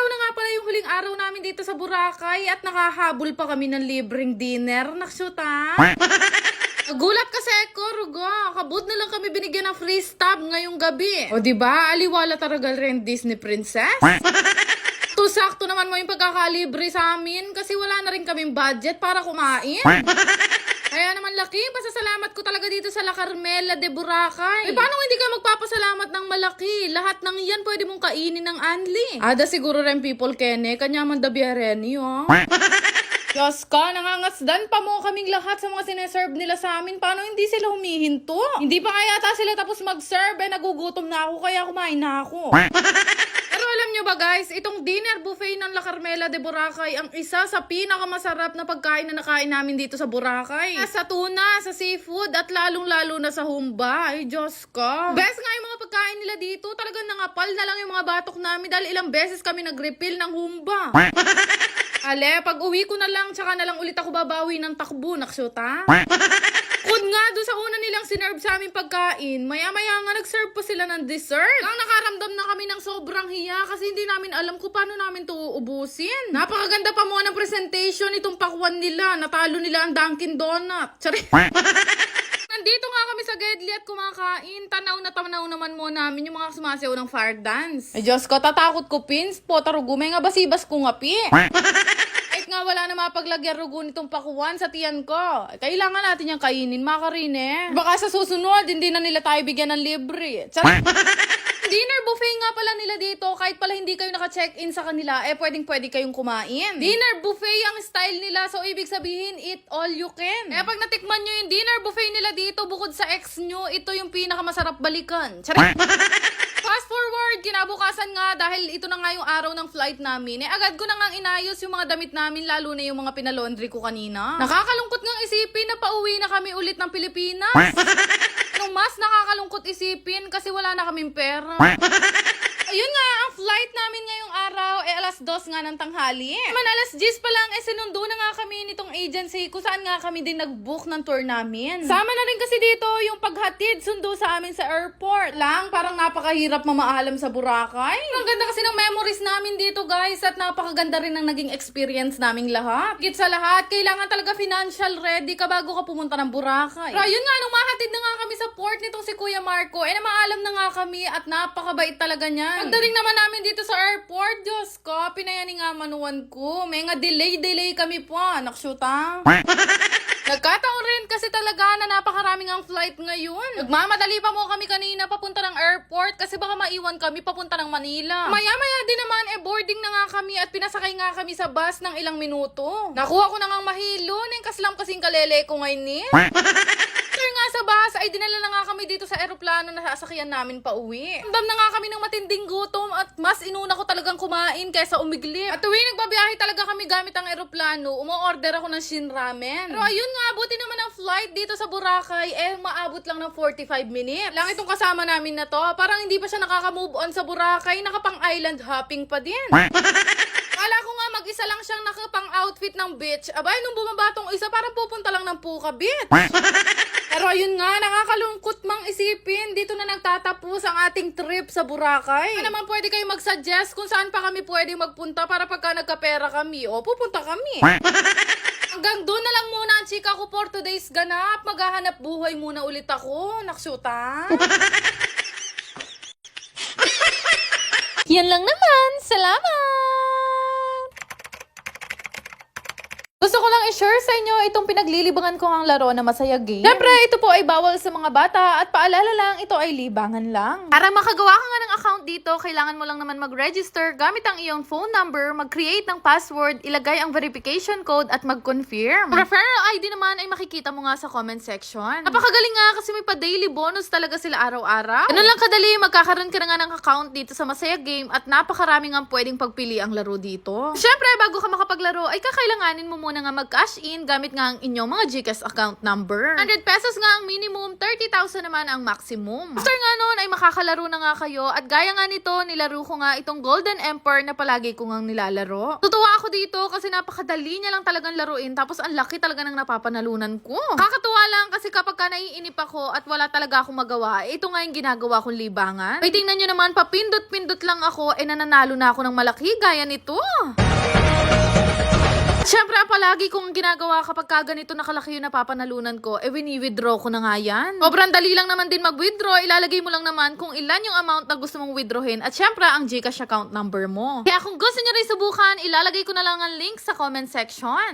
Araw na nga pala yung huling araw namin dito sa Boracay at nakahabol pa kami ng libreng dinner. Naksyuta. Gulat kasi ako, Rugo. Kabut na lang kami binigyan ng free stub ngayong gabi. O di ba aliwala talaga rin Disney princess? To sakto naman mo yung pagkakalibre sa amin kasi wala na rin kaming budget para kumain. Kaya naman laki, pasasalamat ko talaga dito sa La Carmela de Boracay. Eh paano hindi ka magpapasalamat ng malaki? Lahat ng yan pwede mong kainin ng Anli. Ada siguro rin people kene, kanya man da biyareni, oh. Diyos ka, nangangasdan pa mo kaming lahat sa mga sineserve nila sa amin. Paano hindi sila humihinto? Hindi pa kaya ata sila tapos mag-serve, eh nagugutom na ako kaya kumain na ako. Nyo ba guys, itong dinner buffet ng La Carmela de Boracay ang isa sa pinakamasarap na pagkain na nakain namin dito sa Boracay. Sa tuna, sa seafood, at lalong-lalo na sa humba. Ay, Diyos ko. Best nga yung mga pagkain nila dito. Talagang nangapal na lang yung mga batok namin dahil ilang beses kami nag-refill ng humba. Ale, pag uwi ko na lang, tsaka na lang ulit ako babawi ng takbo, naksyota. Kung nga, doon sa una nilang sinerve sa aming pagkain, maya-maya nga nag-serve pa sila ng dessert. Ang nakaramdam na kami ng sobrang hiya kasi hindi namin alam kung paano namin to uubusin. Napakaganda pa mo ng presentation itong pakwan nila. Natalo nila ang Dunkin Donut. Tsari. Nandito nga kami sa Gedli at kumakain. Tanaw na tanaw naman mo namin yung mga sumasayaw ng fire dance. Ay Diyos ko, tatakot ko pins po. Tarugumay nga basibas ko nga pi. Nga wala na mapaglagyan rugo nitong pakuwan sa tiyan ko. Kailangan natin yung kainin, makarine. Baka sa susunod, hindi na nila tayo bigyan ng libre. Tsaka, Dinner buffet nga pala nila dito. Kahit pala hindi kayo naka-check-in sa kanila, eh pwedeng pwede kayong kumain. Dinner buffet ang style nila. So, ibig sabihin, eat all you can. Eh, pag natikman nyo yung dinner buffet nila dito, bukod sa ex nyo, ito yung pinakamasarap balikan. Charing! Fast forward, kinabukasan nga dahil ito na nga yung araw ng flight namin. Eh agad ko na nga inayos yung mga damit namin lalo na yung mga pinalaundry ko kanina. Nakakalungkot ngang isipin na pauwi na kami ulit ng Pilipinas. Ano mas nakakalungkot isipin kasi wala na kaming pera. Ayun nga, ang flight namin ngayong araw, eh alas dos nga ng tanghali. Man, alas 10 pa lang, eh sinundo na nga kami nitong agency kung saan nga kami din nag-book ng tour namin. Sama na rin kasi dito yung paghatid sundo sa amin sa airport. Lang, parang napakahirap mamaalam sa Boracay. Ang ganda kasi ng memories namin dito guys at napakaganda rin ng naging experience naming lahat. Higit sa lahat, kailangan talaga financial ready ka bago ka pumunta ng Boracay. Pero ayun nga, nung mahatid na nga kami sa port nitong si Kuya Marco, eh namaalam na nga kami at napakabait talaga niya. Pagdating naman namin dito sa airport, Diyos ko, pinayani nga manuan ko. May nga delay-delay kami po, nakshuta. Nagkataon rin kasi talaga na napakaraming ang flight ngayon. Nagmamadali pa mo kami kanina papunta ng airport kasi baka maiwan kami papunta ng Manila. Maya-maya din naman eh boarding na nga kami at pinasakay nga kami sa bus ng ilang minuto. Nakuha ko na nga mahilo, neng kaslam kasing kalele ko ngayon ni. Nga sa bus ay dinala na nga kami dito sa eroplano na sasakyan namin pa uwi. Ramdam na nga kami ng matinding gutom at mas inuna ko talagang kumain kaysa umiglip. At tuwing nagbabiyahe talaga kami gamit ang eroplano, umu-order ako ng shin ramen. Pero ayun nga, buti naman ang flight dito sa Boracay, eh maabot lang ng 45 minutes. Lang itong kasama namin na to, parang hindi pa siya nakaka-move on sa Boracay, nakapang island hopping pa din. Kala ko mag-isa lang siyang nakapang outfit ng beach. Abay, nung bumaba tong isa, parang pupunta lang ng Puka Beach. Pero ayun nga, nakakalungkot mang isipin. Dito na nagtatapos ang ating trip sa Boracay. Ano naman pwede kayo mag-suggest kung saan pa kami pwede magpunta para pagka nagkapera kami. O, pupunta kami. Hanggang doon na lang muna ang chika ko for today's ganap. Maghahanap buhay muna ulit ako. Naksyuta. Yan lang naman. Salamat! I-share sa inyo itong pinaglilibangan ko ang laro na Masaya Game. Siyempre, ito po ay bawal sa mga bata at paalala lang, ito ay libangan lang. Para makagawa ka nga ng account dito, kailangan mo lang naman mag-register gamit ang iyong phone number, mag-create ng password, ilagay ang verification code at mag-confirm. Referral ID naman ay makikita mo nga sa comment section. Napakagaling nga kasi may pa-daily bonus talaga sila araw-araw. Ganun lang kadali, magkakaroon ka na nga ng account dito sa Masaya Game at napakaraming ang pwedeng pagpili ang laro dito. Siyempre, bago ka makapaglaro, ay kakailanganin mo muna nga mag-cash in gamit nga ang inyong mga GCash account number. 100 pesos nga ang minimum, 30,000 naman ang maximum. After nga nun ay makakalaro na nga kayo at gaya nga nito, nilaro ko nga itong Golden Emperor na palagi ko nga nilalaro. Tutuwa ako dito kasi napakadali niya lang talagang laruin tapos ang laki talaga ng napapanalunan ko. Kakatuwa lang kasi kapag ka naiinip ako at wala talaga akong magawa, eh, ito nga yung ginagawa kong libangan. Ay tingnan nyo naman, papindot-pindot lang ako, eh nananalo na ako ng malaki gaya nito. Siyempre, palagi kong ginagawa kapag ka ganito nakalaki yung napapanalunan ko, eh wini-withdraw ko na nga yan. Sobrang dali lang naman din mag-withdraw, ilalagay mo lang naman kung ilan yung amount na gusto mong withdrawin at siyempre ang Gcash account number mo. Kaya kung gusto nyo rin subukan, ilalagay ko na lang ang link sa comment section.